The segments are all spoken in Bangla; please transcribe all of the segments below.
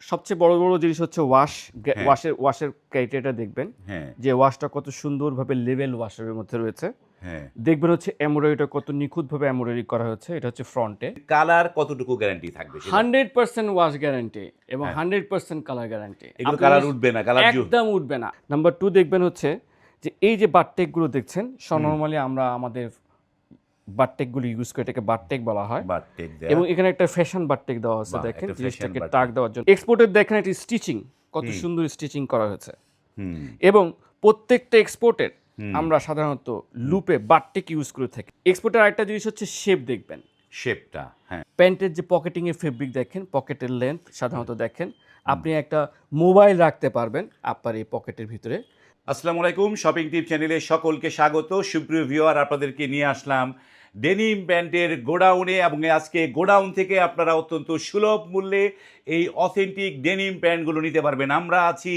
সবচেয়ে বড় বড় জিনিস হচ্ছে ওয়াশ। ওয়াশের ওয়াশের ক্রাইটেরিয়াটা দেখবেন হ্যাঁ। যে ওয়াশটা কত সুন্দরভাবে লেভেল ওয়াশের মধ্যে রয়েছে। হ্যাঁ। দেখবেন হচ্ছে এমব্রয়ডারিটা কত নিখুঁতভাবে এমব্রয়ডারি করা হচ্ছে এটা হচ্ছে ফ্রন্টে কালার কতটুকু গ্যারান্টি থাকবে সেটা? হান্ড্রেড পার্সেন্ট ওয়াশ গ্যারান্টি এবং হ্যাঁ। হান্ড্রেড পার্সেন্ট কালার গ্যারান্টি এগুলো কালার উঠবে না কালার একদম উঠবে না। নাম্বার টু দেখবেন হচ্ছে যে এই যে বারটেকগুলো দেখছেন নর্মালি আমরা আমাদের বারটেকগুলো ইউজ করে এটাকে বারটেক বলা হয়। এবং এখানে একটা ফ্যাশন বারটেক দেওয়া আছে দেখেন জিনিসটাকে টাক দেওয়ার জন্য। এক্সপোর্টের দেখেন এটি স্টিচিং কত সুন্দর স্টিচিং করা হয়েছে। হুম। এবং প্রত্যেকটা এক্সপোর্টের আমরা সাধারণত লুপে বারটেক ইউজ করে থাকি। এক্সপোর্টের আরেকটা জিনিস হচ্ছে শেপ দেখবেন। শেপটা হ্যাঁ। প্যান্টের যে পকেটিং এর ফেব্রিক দেখেন পকেটের লেন্থ সাধারণত দেখেন আপনি একটা মোবাইল রাখতে পারবেন আপনার এই পকেটের ভিতরে। আসসালামু আলাইকুম শপিং টিপ চ্যানেলে সকলকে স্বাগত। সুপ্রিয় ভিউয়ার আপনাদেরকে নিয়ে আসলাম ডেনিম প্যান্টের গোডাউনে এবং আজকে গোডাউন থেকে আপনারা অত্যন্ত সুলভ মূল্যে এই অথেন্টিক ডেনিম প্যান্টগুলো নিতে পারবেন। আমরা আছি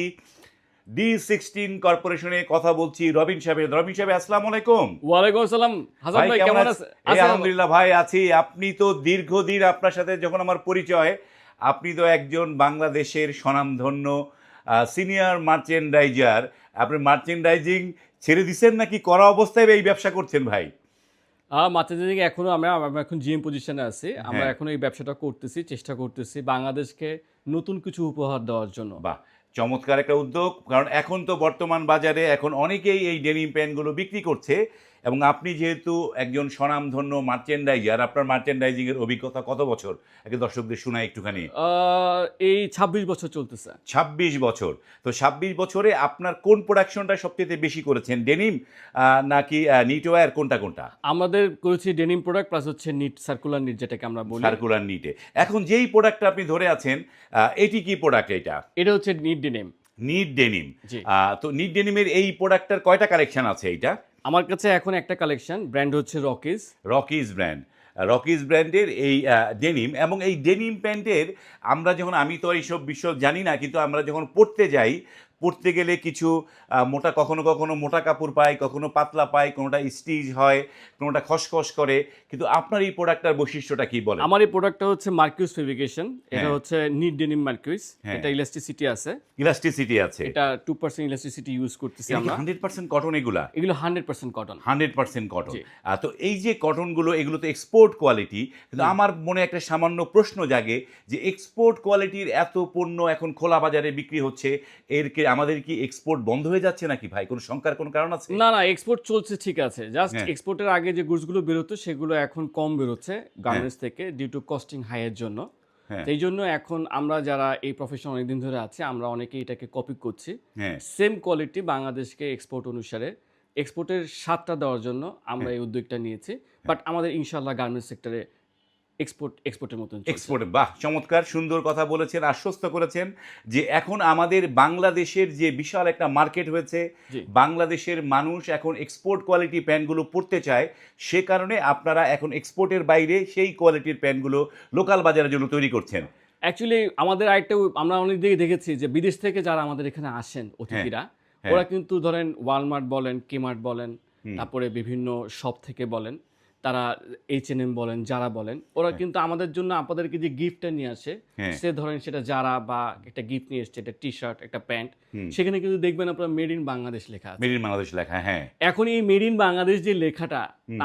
ডি সিক্সটিন কর্পোরেশনে কথা বলছি রবিন সাহেব। রবিন সাহেব আসসালামু আলাইকুম। ওয়ালাইকুম আসসালাম। হাসান ভাই কেমন আছেন? আলহামদুলিল্লাহ ভাই আছি। আপনি তো দীর্ঘদিন আপনার সাথে যখন আমার পরিচয় আপনি তো একজন বাংলাদেশের স্বনামধন্য সিনিয়র মার্চেন্ডাইজার আপনি মার্চেন্ডাইজিং ছেড়ে দিচ্ছেন নাকি? করা অবস্থায় এই ব্যবসা করছেন ভাই? মাত্রা দিকে এখনও আমরা আমরা এখন জিএম পজিশনে আছি। আমরা হ্যাঁ। এখন এই ব্যবসাটা করতেছি চেষ্টা করতেছি বাংলাদেশকে নতুন কিছু উপহার দেওয়ার জন্য। বাহ চমৎকার একটা উদ্যোগ। কারণ এখন তো বর্তমান বাজারে এখন অনেকেই এই ডেনিম প্যান্টগুলো বিক্রি করছে। এবং আপনি যেহেতু একজন স্বনামধন্য মার্চেন্ডাইজার আপনার মার্চেন্ডাইজিং এর অভিজ্ঞতা কত বছর? আগে দর্শকদের শোনায় একটুখানি। এই ছাব্বিশ বছর চলতেছে। ছাব্বিশ বছর। তো ছাব্বিশ বছরে আপনার কোন প্রোডাকশনটা সবচেয়ে বেশি করেছেন? ডেনিম নাকি নিটওয়্যার কোনটা কোনটা? আমাদের করেছি ডেনিম প্রোডাক্ট প্লাস হচ্ছে নিট সার্কুলার নিট যেটাকে আমরা বলি। সার্কুলার নিটে এখন যেই প্রোডাক্টটা আপনি ধরে আছেন এটি কি প্রোডাক্ট এটা? এটা হচ্ছে নিট ডেনিম নিট ডেনিম তো নিট ডেনিমের এই প্রোডাক্টটার কয়টা কালেকশন আছে এইটা? আমার কাছে এখন একটা কালেকশন ব্র্যান্ড হচ্ছে রকিজ রকিজ ব্র্যান্ড রকিজ ব্র্যান্ডের এই ডেনিম এবং এই ডেনিম প্যান্টের আমরা যখন, আমি তো এইসব বিষয় জানি না, কিন্তু আমরা যখন পড়তে যাই পড়তে গেলে কিছু মোটা কখনো কখনো মোটা কাপড় পাই কখনো পাতলা পাই কোনোটা স্টিচ হয় কোনোটা খসখস করে। কিন্তু আপনার এই প্রোডাক্টটার বৈশিষ্ট্যটা কি বলে আমার এই প্রোডাক্টটা হচ্ছে মার্কিউস ফেব্রিকেশন এটা হ্যাঁ। হচ্ছে নিট ডেনিম মার্কিউস। এটা ইলাস্টিসিটি আছে। ইলাস্টিসিটি আছে। এটা টু পার্সেন্ট ইলাস্টিসিটি ইউজ করতেছি আমরা। হান্ড্রেড পার্সেন্ট কটন এগুলা? এগুলো hundred percent cotton hundred percent cotton তো এই যে কটনগুলো এগুলো তো এক্সপোর্ট কোয়ালিটি কিন্তু আমার মনে একটা সামান্য প্রশ্ন জাগে যে এক্সপোর্ট কোয়ালিটির এত পণ্য এখন খোলা বাজারে বিক্রি হচ্ছে এর আমাদের কি এক্সপোর্ট বন্ধ হয়ে যাচ্ছে নাকি ভাই? কোনো শঙ্কার কোনো কারণ আছে? না না এক্সপোর্ট চলছে ঠিক আছে। জাস্ট হ্যাঁ। এক্সপোর্টের আগে যে গুডসগুলো বেরোতো সেগুলো এখন কম বেরোচ্ছে গার্মেন্টস থেকে ডিউ টু কস্টিং হাইয়ের জন্য। হ্যাঁ। এই জন্য এখন আমরা যারা এই প্রফেশন অনেকদিন ধরে আছে আমরা অনেকেই এটাকে কপি করছি। হ্যাঁ। সেম কোয়ালিটি বাংলাদেশকে এক্সপোর্ট অনুসারে এক্সপোর্টের স্বাদটা দেওয়ার জন্য আমরা হ্যাঁ। এই উদ্যোগটা নিয়েছি। বাট আমাদের ইনশাল্লাহ গার্মেন্টস সেক্টরে এক্সপোর্ট এক্সপোর্টের মতন এক্সপোর্ট বাহ চমৎকার সুন্দর কথা বলেছেন আশ্বস্ত করেছেন যে এখন আমাদের বাংলাদেশের যে বিশাল একটা মার্কেট হয়েছে বাংলাদেশের মানুষ এখন এক্সপোর্ট কোয়ালিটি প্যান্টগুলো পরতে চায় সে কারণে আপনারা এখন এক্সপোর্টের বাইরে সেই কোয়ালিটির প্যান্টগুলো লোকাল বাজারের জন্য তৈরি করছেন। অ্যাকচুয়ালি আমাদের আরেকটা আমরা অনেক দিকে দেখেছি যে বিদেশ থেকে যারা আমাদের এখানে আসেন অতিথিরা হ্যাঁ। ওরা কিন্তু ধরেন ওয়ালমার্ট বলেন কেমার্ট বলেন তারপরে বিভিন্ন শপ থেকে বলেন। তারা এইচ এন এম বলেন যারা বলেন ওরা কিন্তু আমাদের জন্য আপনাদেরকে যে গিফটটা নিয়ে আসে হ্যাঁ। সে ধরেন সেটা যারা বা একটা গিফট নিয়ে এসছে একটা টি শার্ট একটা প্যান্ট সেখানে কিন্তু দেখবেন আপনার মেড ইন বাংলাদেশ লেখা মেড ইন বাংলাদেশ লেখা হ্যাঁ এখন এই মেড ইন বাংলাদেশ যে লেখাটা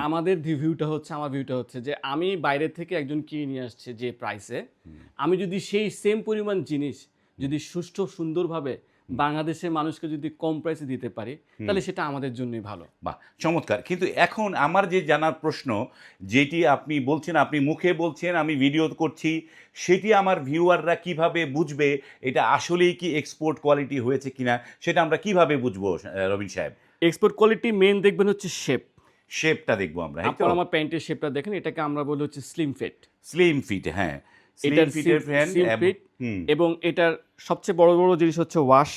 আমাদের ভিউটা হচ্ছে আমার ভিউটা হচ্ছে যে আমি বাইরে থেকে একজন কিনে নিয়ে আসছে যে প্রাইসে আমি যদি সেই সেম পরিমাণ জিনিস যদি সুষ্ঠু সুন্দরভাবে বাংলাদেশের মানুষকে যদি কম প্রাইসে দিতে পারি তাহলে সেটা আমাদের জন্যই ভালো। বাহ চমৎকার। কিন্তু এখন আমার যে জানার প্রশ্ন যেটি আপনি বলছেন আপনি মুখে বলছেন আমি ভিডিও করছি সেটি আমার ভিউয়াররা কীভাবে বুঝবে এটা আসলেই কি এক্সপোর্ট কোয়ালিটি হয়েছে কিনা সেটা আমরা কীভাবে বুঝব রবিন সাহেব? এক্সপোর্ট কোয়ালিটি মেন দেখবেন হচ্ছে শেপ শেপটা দেখব আমরা আপনার আমার প্যান্টের শেপটা দেখেন এটাকে আমরা বলি হচ্ছে স্লিম ফিট স্লিম ফিট হ্যাঁ। স্লিম ফিটের ফ্যান এবং এটার সবচেয়ে বড় বড় জিনিস হচ্ছে ওয়াশ।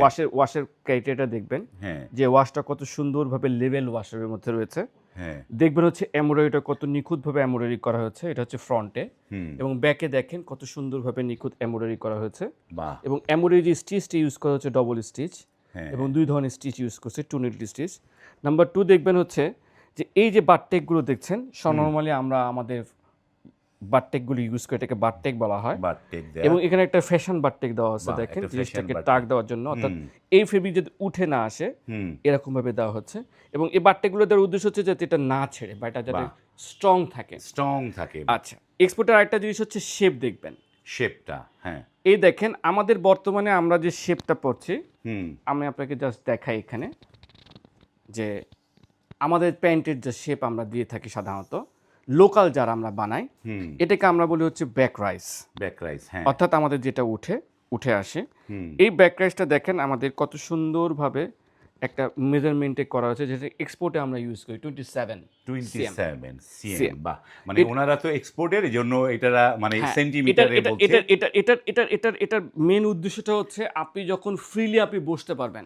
ওয়াশের ওয়াশের ক্রাইটেরিয়াটা দেখবেন হ্যাঁ। যে ওয়াশটা কত সুন্দরভাবে লেভেল ওয়াশের মধ্যে রয়েছে। হ্যাঁ। দেখবেন হচ্ছে এমব্রয়ডারিটা কত নিখুঁতভাবে এমব্রয়ডারি করা হয়েছে এটা হচ্ছে ফ্রন্টে এবং ব্যাকে দেখেন কত সুন্দরভাবে নিখুঁত এমব্রয়ডারি করা হয়েছে। এবং এমব্রয়ডারি স্টিচটা ইউজ করা হচ্ছে ডবল স্টিচ হ্যাঁ। এবং দুই ধরনের স্টিচ ইউজ করছে two needle stitch number two দেখবেন হচ্ছে যে এই যে বারটেকগুলো দেখছেন নর্মালি আমরা আমাদের বারটেকগুলো ইউজ করে এটাকে বারটেক বলা হয়। এবং এখানে একটা ফ্যাশন বারটেক দেওয়া আছে দেখেন জিনিসটাকে টাক দেওয়ার জন্য। অর্থাৎ এই ফেব্রিক যদি উঠে না আসে এরকম ভাবে দেওয়া হচ্ছে। এবং এই বারটেকগুলো দেওয়ার উদ্দেশ্য হচ্ছে যাতে এটা না ছেড়ে বা এটা যাতে স্ট্রং থাকে। স্ট্রং থাকে। আচ্ছা এক্সপোর্টের আরেকটা জিনিস হচ্ছে শেপ দেখবেন। শেপটা হ্যাঁ। এই দেখেন আমাদের বর্তমানে আমরা যে শেপটা পড়ছি হুম। আমি আপনাকে জাস্ট দেখাই এখানে যে আমাদের প্যান্টের যে শেপ আমরা দিয়ে থাকি সাধারণত লোকাল যারা আমরা বানাই এটাকে আমরা বলি হচ্ছে ব্যাক রাইস ব্যাক রাইস হ্যাঁ। অর্থাৎ আমাদের যেটা উঠে উঠে আসে। এই ব্যাক রাইসটা দেখেন আমাদের কত সুন্দরভাবে একটা মেজারমেন্টে করা হয়েছে যেটা এক্সপোর্টে আমরা ইউজ করি twenty seven twenty seven CM CM মানে ওনারা তো এক্সপোর্টের জন্য এটারা মানে হ্যাঁ, সেন্টিমিটারে এটা বলছে। এটা এটা এটার এটার এটার এটার মেন উদ্দেশ্যটা হচ্ছে আপনি যখন ফ্রিলি আপনি বসতে পারবেন।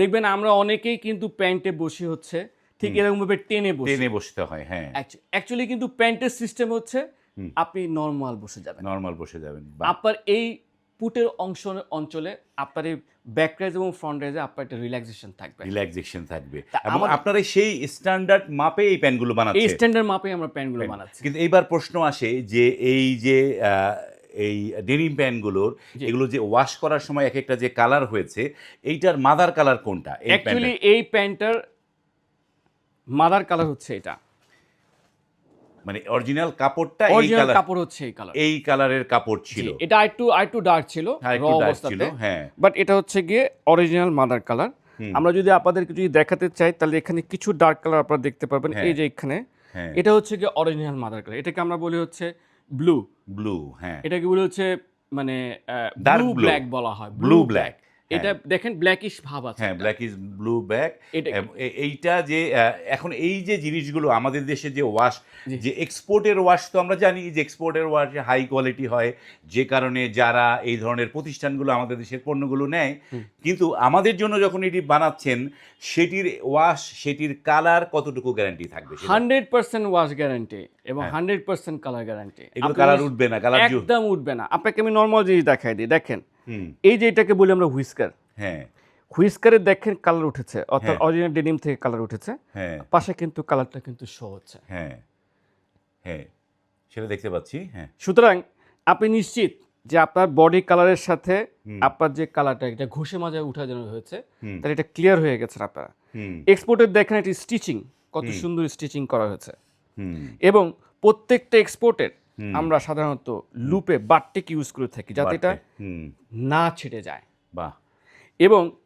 দেখবেন আমরা অনেকেই কিন্তু প্যান্টে বসে হচ্ছে ঠিক এরকম ভাবে টেনে বসে। টেনে বসতে হয় হ্যাঁ। অ্যাকচুয়ালি কিন্তু প্যান্টের সিস্টেম হচ্ছে আপনি নর্মাল বসে যাবেন। নর্মাল বসে যাবেন আপনার এই পুটের অংশ অঞ্চলে আপনার এই ব্যাক রাইজ এবং ফ্রন্ট রাইজে আপনার একটা রিল্যাক্সেশন থাকবে। রিল্যাক্সেশন থাকবে। আমাদের- আপনারা সেই স্ট্যান্ডার্ড মাপে এই প্যানগুলো এই বানাচ্ছেন স্ট্যান্ডার্ড মাপে আমরা প্যান্টগুলো বানাচ্ছি। কিন্তু এইবার প্রশ্ন আসে যে এই যে এই ডেনিম প্যান্টগুলোর এগুলো যে ওয়াশ করার সময় এক একটা যে কালার হয়েছে এইটার মাদার কালার কোনটা এই অ্যাকচুয়ালি এই প্যান্টটার মাদার কালার হচ্ছে এটা। মানে অরিজিনাল কাপড়টা এই কালার কাপড় হচ্ছে এই কালার। এই কালারের কাপড় ছিল। এটা আরেকটু আরেকটু ডার্ক ছিল হ্যাঁ, র একটু অবস্থাতে। হ্যাঁ। বাট এটা হচ্ছে গিয়ে অরিজিনাল মাদার কালার আমরা যদি আপনাদেরকে যদি দেখাতে চাই তাহলে এখানে কিছু ডার্ক কালার আপনারা দেখতে পারবেন হ্যাঁ। এই যে এখানে হ্যাঁ। এটা হচ্ছে গিয়ে অরিজিনাল মাদার কালার এটাকে আমরা বলি হচ্ছে ব্লু ব্লু হ্যাঁ। এটাকে বলি হচ্ছে মানে ব্লু ব্ল্যাক বলা হয়। ব্লু ব্ল্যাক এটা দেখেন ব্ল্যাকিশ ভাব আছে হ্যাঁ ব্ল্যাক ইজ ব্লু ব্যাক এটা- এইটা যে এখন এই যে জিনিসগুলো আমাদের দেশে যে ওয়াশ যে এক্সপোর্টের ওয়াশ তো আমরা জানি যে এক্সপোর্টের ওয়াশ হাই কোয়ালিটি হয় যে কারণে যারা এই ধরনের প্রতিষ্ঠানগুলো আমাদের দেশের পণ্যগুলো নেয় কিন্তু আমাদের জন্য যখন এটি বানাচ্ছেন সেটির ওয়াশ সেটির কালার কতটুকু গ্যারান্টি থাকবে হান্ড্রেড পার্সেন্ট ওয়াশ গ্যারান্টি এবং হান্ড্রেড পার্সেন্ট কালার গ্যারান্টি হ্যাঁ। এগুলো কালার উঠবে না কালার একদম উঠবে না। আপনাকে আমি নর্মাল জিনিস দেখাই দিই দেখেন। এই যে এটাকে বলি আমরা হুইস্কার। হ্যাঁ। হুইস্কারের দেখেন কালার উঠেছে অর্থাৎ হ্যাঁ। অরিজিনাল ডেনিম থেকে কালার উঠেছে। হ্যাঁ। পাশে কিন্তু কালারটা কিন্তু শো হচ্ছে। হ্যাঁ। হ্যাঁ। সেটা দেখতে পাচ্ছি হ্যাঁ। সুতরাং আপনি নিশ্চিত যে আপনার বডি কালারের সাথে আপনার যে কালারটা এটা ঘষে মাজায় উঠা যেন হয়েছে তাহলে এটা ক্লিয়ার হয়ে গেছে আপনারা। এক্সপোর্টের দেখেন এটি স্টিচিং কত সুন্দর স্টিচিং করা হয়েছে। এবং প্রত্যেকটা এক্সপোর্টের আমরা সাধারণত লুপে বাটটেক ইউজ করে থাকি যাতে এটা না ছেড়ে যায়। বাহ। এবং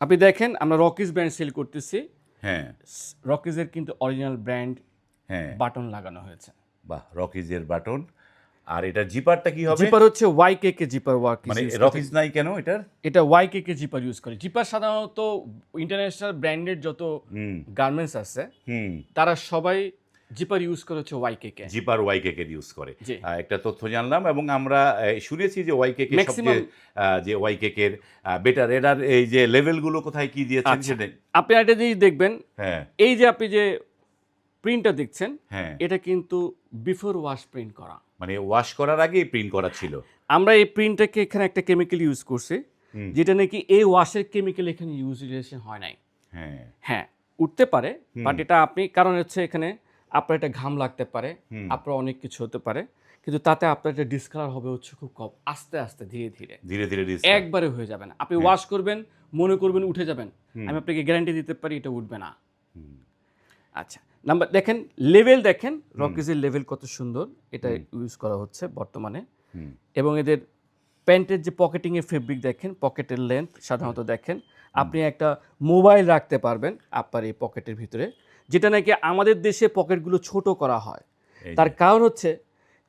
আপনি দেখেন আমরা রকিজ ব্র্যান্ড সেল করতেছি। হ্যাঁ। রকিজের কিন্তু অরিজিনাল ব্র্যান্ড হ্যাঁ। বাটন লাগানো হয়েছে। বাহ রকিজের বাটন। আর এটা জিপারটা কি হবে? জিপার হচ্ছে Y K K zipper work মানে রকিজ নাই কেন এটার? এটা Y K K zipper use করে। জিপার সাধারণত ইন্টারন্যাশনাল ব্র্যান্ডের যত গার্মেন্টস আছে হুম। তারা সবাই জিপার ইউজ করে হচ্ছে Y K K zipper Y K K use করে। একটা তথ্য জানলাম এবং আমরা শুনেছি যে ওয়াই কেকে Maximum- সবচেয়ে যে ওয়াই কেকের বেটার এটার এই যে লেভেলগুলো কোথায় কি দিয়েছেন আচ্ছা। সেটা আপনি একটা জিনিস দেখবেন হ্যাঁ। এই যে আপনি যে প্রিন্টটা দেখছেন হ্যাঁ। এটা কিন্তু বিফোর ওয়াশ প্রিন্ট করা। মানে ওয়াশ করার আগেই প্রিন্ট করা ছিল। আমরা এই প্রিন্টটাকে এখানে একটা কেমিক্যাল ইউজ করছি। যেটা নাকি এই ওয়াশের কেমিক্যাল এখানে ইউজিলেশন হয় নাই। হ্যাঁ। হ্যাঁ উঠতে পারে বাট এটা আপনি কারণ হচ্ছে এখানে আপনার একটা ঘাম লাগতে পারে আপনার অনেক কিছু হতে পারে কিন্তু তাতে আপনার একটা ডিসকালার হবে হচ্ছে খুব কম আস্তে আস্তে ধীরে ধীরে। ধীরে ধীরে একবারে হয়ে যাবে না। আপনি ওয়াশ করবেন মনে করবেন উঠে যাবেন। আমি আপনাকে গ্যারান্টি দিতে পারি এটা উঠবে না। আচ্ছা নাম্বার দেখেন লেভেল দেখেন রকিজের লেভেল কত সুন্দর এটা ইউজ করা হচ্ছে বর্তমানে। এবং এদের প্যান্টের যে পকেটিংয়ের ফেব্রিক দেখেন পকেটের লেন্থ সাধারণত দেখেন আপনি একটা মোবাইল রাখতে পারবেন আপনার এই পকেটের ভিতরে। যেটা নাকি আমাদের দেশে পকেটগুলো ছোট করা হয়। তার কারণ হচ্ছে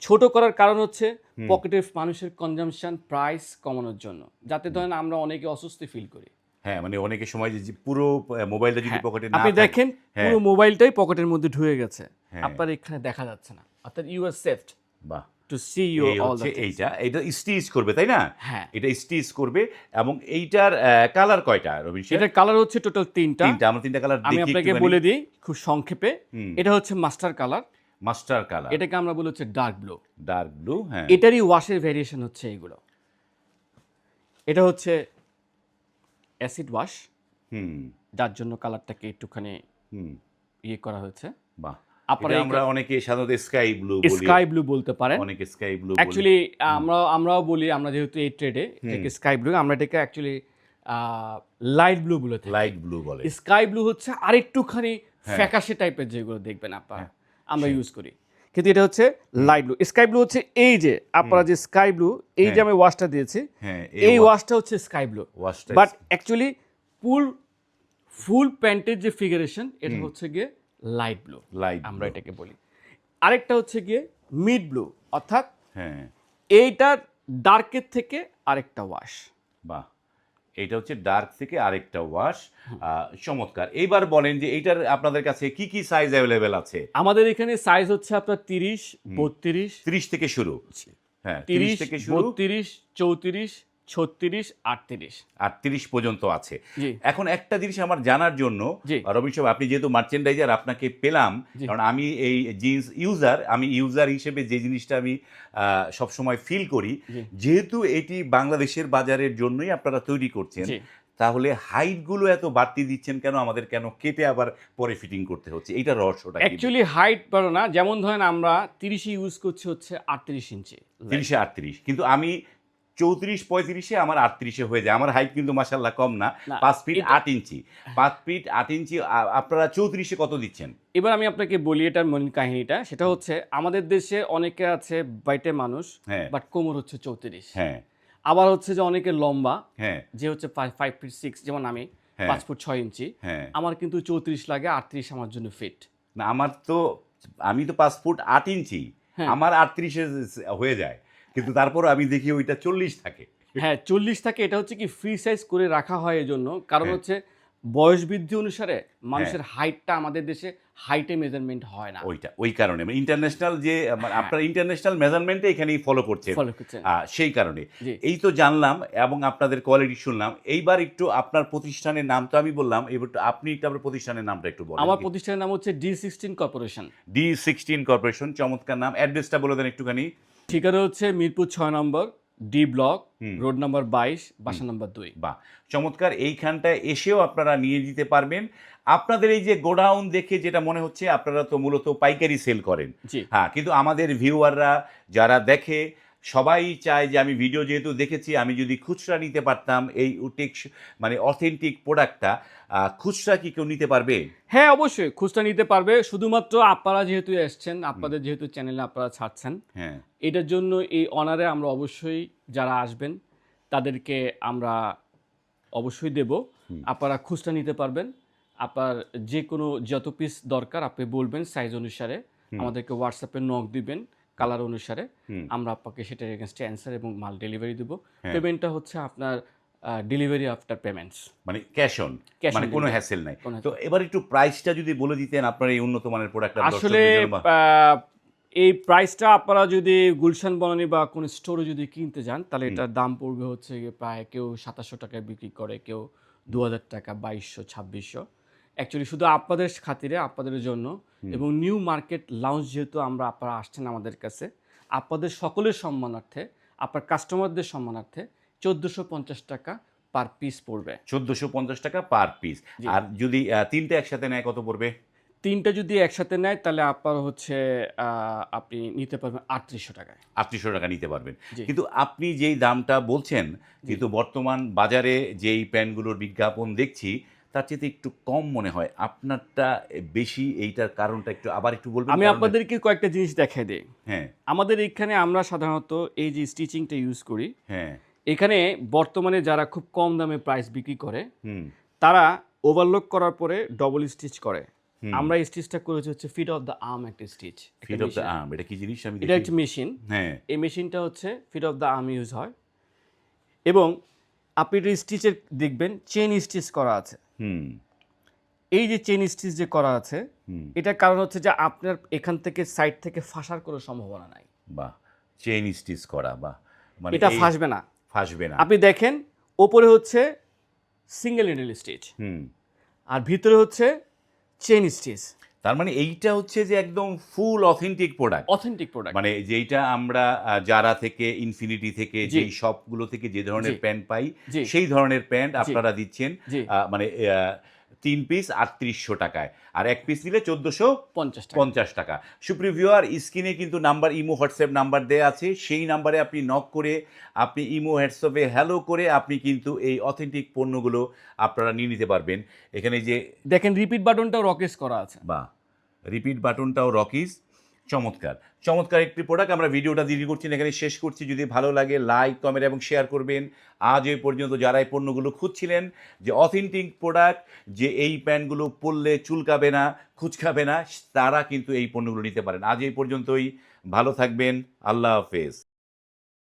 ছোট করার কারণ হচ্ছে পকেটের মানুষের কনজামশন প্রাইস কমানোর জন্য। যাতে ধরেন আমরা অনেকে অস্বস্তি ফিল করি। হ্যাঁ মানে অনেকে সময় যে পুরো মোবাইলটা যদি হ্যাঁ, পকেটে আপনি দেখেন হ্যাঁ। পুরো মোবাইলটাই পকেটের মধ্যে ঢুকে গেছে। হ্যাঁ। আপনার এখানে দেখা যাচ্ছে না। অর্থাৎ ইউ আর সেফড বাহ। টু সি ইউ অল এইটা। এটা স্টিচ করবে তাই না? হ্যাঁ। এটা স্টিচ করবে এবং এইটার কালার কয়টা শেখ? এটার কালার হচ্ছে টোটাল তিনটা। তিনটা আমরা তিনটা কালার আমি আপনাকে বলে দিই খুব সংক্ষেপে। এটা হচ্ছে মাস্টার কালার। Master colour. এটাকে আমরা বলি হচ্ছে ডার্ক ব্লু। ডার্ক ব্লু হ্যাঁ। এটারই ওয়াশের ভেরিয়েশন হচ্ছে এইগুলো। এটা হচ্ছে অ্যাসিড ওয়াশ হুম। যার জন্য কালারটাকে একটুখানি হুম। ইয়ে করা হয়েছে। বাহ। আপনারা আমরা অনেকে সাধারণত স্কাই ব্লু বলি। স্কাই ব্লু বলতে পারেন। অনেকে স্কাই ব্লু। অ্যাকচুয়ালি আমরা আমরাও বলি আমরা যেহেতু এই ট্রেডে এটাকে স্কাই ব্লু আমরা এটাকে অ্যাকচুয়ালি লাইট ব্লু বলে লাইট ব্লু বলে। স্কাই ব্লু হচ্ছে আরেকটুখানি হ্যাঁ। ফ্যাকাশে টাইপের যেগুলো দেখবেন আপনারা আমরা ইউজ করি। কিন্তু এটা হচ্ছে লাইট ব্লু স্কাই ব্লু হচ্ছে এই যে আপনারা যে স্কাই ব্লু এই যে আমি ওয়াশটা দিয়েছি হ্যাঁ এই ওয়াশটা হচ্ছে sky blue but actually full full প্যান্টের যে ফিগারেশন এটা হচ্ছে গিয়ে লাইট ব্লু লাইট আমরা এটাকে বলি। আরেকটা হচ্ছে গিয়ে মিড ব্লু অর্থাৎ হ্যাঁ। এইটার ডার্কের থেকে আরেকটা ওয়াশ বাহ এটা হচ্ছে ডার্ক থেকে আরেকটা ওয়াশ চমৎকার। এইবার বলেন যে এইটার আপনাদের কাছে কি কি সাইজ অ্যাভেলেবেল আছে? আমাদের এখানে সাইজ হচ্ছে আপনার তিরিশ বত্রিশ। 30 থেকে শুরু। হ্যাঁ 30 তিরিশ থেকে শুরু। বত্রিশ চৌত্রিশ ছত্রিশ আটত্রিশ। 30 পর্যন্ত আছে। এখন একটা জিনিস আমার জানার জন্য জি। রবীন্দ্র সাহেব আপনি যেহেতু মার্চেন্ডাইজার আপনাকে পেলাম কারণ আমি এই জিন্স ইউজার আমি ইউজার হিসেবে যে জিনিসটা আমি সব সময় ফিল করি যেহেতু এটি বাংলাদেশের বাজারের জন্যই আপনারা তৈরি করছেন তাহলে হাইটগুলো এত বাড়তি দিচ্ছেন কেন? আমাদের কেন কেটে আবার পরে ফিটিং করতে হচ্ছে? এইটা রহস্যটা অ্যাকচুয়ালি হাইট পারো না যেমন ধরেন আমরা তিরিশে ইউজ করছি হচ্ছে আটত্রিশ ইঞ্চি তিরিশে আটত্রিশ। কিন্তু আমি চৌত্রিশ পঁয়ত্রিশে আমার আটত্রিশে হয়ে যায়। আমার হাইট কিন্তু মাসাল্লাহ কম না। পাঁচ ফিট আট ইঞ্চি। পাঁচ ফিট আট ইঞ্চি আপনারা চৌত্রিশে কত দিচ্ছেন? এবার আমি আপনাকে বলি এটার মূল কাহিনীটা। সেটা হচ্ছে আমাদের দেশে অনেকে আছে বাইটে মানুষ হ্যাঁ। বাট কোমর হচ্ছে চৌত্রিশ। হ্যাঁ। আবার হচ্ছে যে অনেকে লম্বা হ্যাঁ। যে হচ্ছে ফাইভ ফিট সিক্স যেমন আমি হ্যাঁ। পাঁচ ফুট ছয় ইঞ্চি। হ্যাঁ। আমার কিন্তু চৌত্রিশ লাগে আটত্রিশ আমার জন্য ফিট না আমার তো আমি তো পাঁচ ফুট আট ইঞ্চি। আমার আটত্রিশে হয়ে যায়। কিন্তু তারপর আমি দেখি ওইটা চল্লিশ থাকে। হ্যাঁ চল্লিশ থাকে এটা হচ্ছে কি ফ্রি সাইজ করে রাখা হয় এই জন্য কারণ হ্যাঁ। হচ্ছে বয়স বৃদ্ধি অনুসারে মানুষের হাইটটা আমাদের দেশে হাইটে মেজারমেন্ট হয় না। ওইটা ওই কারণে। ইন্টারন্যাশনাল যে মানে আপনার ইন্টারন্যাশনাল মেজারমেন্টে এখানেই ফলো করছে। সেই কারণে। এই তো জানলাম এবং আপনাদের কোয়ালিটি শুনলাম। এইবার একটু আপনার প্রতিষ্ঠানের নাম তো আমি বললাম এবার আপনি একটু আপনার প্রতিষ্ঠানের নামটা একটু বলুন। আমার প্রতিষ্ঠানের নাম হচ্ছে D sixteen corporation D sixteen corporation চমৎকার নাম। অ্যাড্রেসটা বলে দেন একটুখানি। ঠিকানা হচ্ছে মিরপুর ছয় number D block. Road number বাইশ বাসা নাম্বার দুই। বা চমৎকার। এইখানটায় এসেও আপনারা নিয়ে যেতে পারবেন। আপনাদের এই যে গোডাউন দেখে যেটা মনে হচ্ছে আপনারা তো মূলত পাইকারি সেল করেন। হ্যাঁ কিন্তু আমাদের ভিউয়াররা যারা দেখে সবাই চায় যে আমি ভিডিও যেহেতু দেখেছি আমি যদি খুচরা নিতে পারতাম এই উটেক মানে অথেন্টিক প্রোডাক্টটা খুচরা কি কেউ নিতে পারবে? হ্যাঁ অবশ্যই খুচরা নিতে পারবে। শুধুমাত্র আপনারা যেহেতু এসছেন আপনাদের যেহেতু চ্যানেলে আপনারা ছাড়ছেন হ্যাঁ। এটার জন্য এই অনারে আমরা অবশ্যই যারা আসবেন তাদেরকে আমরা অবশ্যই দেব। আপনারা খুচরা নিতে পারবেন। আপনার যে কোনো যত পিস দরকার আপনি বলবেন সাইজ অনুসারে। আমাদেরকে হোয়াটসঅ্যাপে নক দিবেন। কালার অনুসারে আমরা আপনাকে সেটার এগেনস্টে অ্যান্সার এবং মাল ডেলিভারি দেবো। পেমেন্টটা হচ্ছে আপনার ডেলিভারি আফটার পেমেন্টস মানে ক্যাশ অন মানে কোনো হ্যাসেল নাই। তো এবার একটু প্রাইসটা যদি বলে দিতেন আপনার এই উন্নত মানের প্রোডাক্ট আসলে আহ, এই প্রাইসটা আপনারা যদি গুলশান বনানি বা কোন স্টোরে যদি কিনতে যান তাহলে এটার দাম পড়বে হচ্ছে প্রায় কেউ সাতাশশো টাকায় বিক্রি করে কেউ দু হাজার টাকা বাইশশো ছাব্বিশশো। অ্যাকচুয়ালি শুধু আপনাদের খাতিরে আপনাদের জন্য এবং নিউ মার্কেট লাউঞ্জ যেহেতু আমরা আপনারা আসছেন আমাদের কাছে আপনাদের সকলের সম্মানার্থে আপনার কাস্টমারদের সম্মানার্থে চোদ্দোশো পঞ্চাশ টাকা পার পিস পড়বে। চোদ্দোশো পঞ্চাশ টাকা পার পিস আর যদি তিনটে একসাথে নেয় কত পড়বে? তিনটা যদি একসাথে নেয় তাহলে আপনার হচ্ছে আপনি নিতে পারবেন আটত্রিশশো টাকায়। আটত্রিশশো টাকা নিতে পারবেন। কিন্তু আপনি যেই দামটা বলছেন কিন্তু বর্তমান বাজারে যেই প্যান্টগুলোর বিজ্ঞাপন দেখছি তার চেয়ে একটু কম মনে হয়। আপনারটা বেশি এইটার কারণটা একটু আবার একটু বলবেন আমি আপনাদেরকে কয়েকটা জিনিস দেখাই দিই। হ্যাঁ। আমাদের এখানে আমরা সাধারণত এই যে স্টিচিংটা ইউজ করি হ্যাঁ। এখানে বর্তমানে যারা খুব কম দামে প্রাইস বিক্রি করে হুম। তারা ওভারলোক করার পরে ডবল স্টিচ করে। আমরা স্টিচটা করেছি হচ্ছে ফিট অফ দ্য আর্ম একটা stitch feed off the arm এটা কি জিনিস? আমি এটা একটা মেশিন হ্যাঁ। এই মেশিনটা হচ্ছে feed off the arm use হয়। এবং আপনি এটা স্টিচের দেখবেন চেন স্টিচ করা আছে। হুম। এই যে চেন স্টিচ যে করা আছে এটার কারণ হচ্ছে যে আপনার এখান থেকে সাইড থেকে ফাঁসার কোনো সম্ভাবনা নাই। বা চেন স্টিচ করা বা মানে এটা ফাঁসবে না। ফাঁসবে না। আপনি দেখেন ওপরে হচ্ছে সিঙ্গেল নিডল স্টিচ হুম। আর ভিতরে হচ্ছে চেন স্টিচ তার মানে এইটা হচ্ছে যে একদম full authentic product authentic product মানে যেইটা আমরা জারা থেকে ইনফিনিটি থেকে। যেই শপগুলো থেকে যে ধরনের প্যান্ট পাই সেই ধরনের প্যান্ট আপনারা দিচ্ছেন মানে তিন পিস আটত্রিশশো টাকায়। আর এক পিস নিলে চোদ্দোশো পঞ্চাশ টাকা। সুপ্রিয় ভিউয়ার স্ক্রিনে কিন্তু নাম্বার ইমো হোয়াটসঅ্যাপ নাম্বার দেওয়া আছে। সেই নাম্বারে আপনি নক করে আপনি ইমো হোয়াটসঅ্যাপে হ্যালো করে আপনি কিন্তু এই অথেন্টিক পণ্যগুলো আপনারা নিয়ে নিতে পারবেন। এখানে যে দেখেন রিপিট বাটনটাও রকেস করা আছে। বা রিপিট বাটনটাও রকিস চমৎকার। চমৎকার একটি প্রোডাক্ট আমরা ভিডিওটা দেরি করছি এখানে শেষ করছি। যদি ভালো লাগে লাইক কমেন্ট এবং শেয়ার করবেন। আজ এই পর্যন্ত যারা এই পণ্যগুলো খুঁজছিলেন, যে অথেন্টিক প্রোডাক্ট যে এই প্যান্টগুলো পরলে চুলকাবে না খুচকাবে না, তারা কিন্তু এই পণ্যগুলো নিতে পারেন। আজ এই পর্যন্তই। ভালো থাকবেন। আল্লাহ হাফেজ।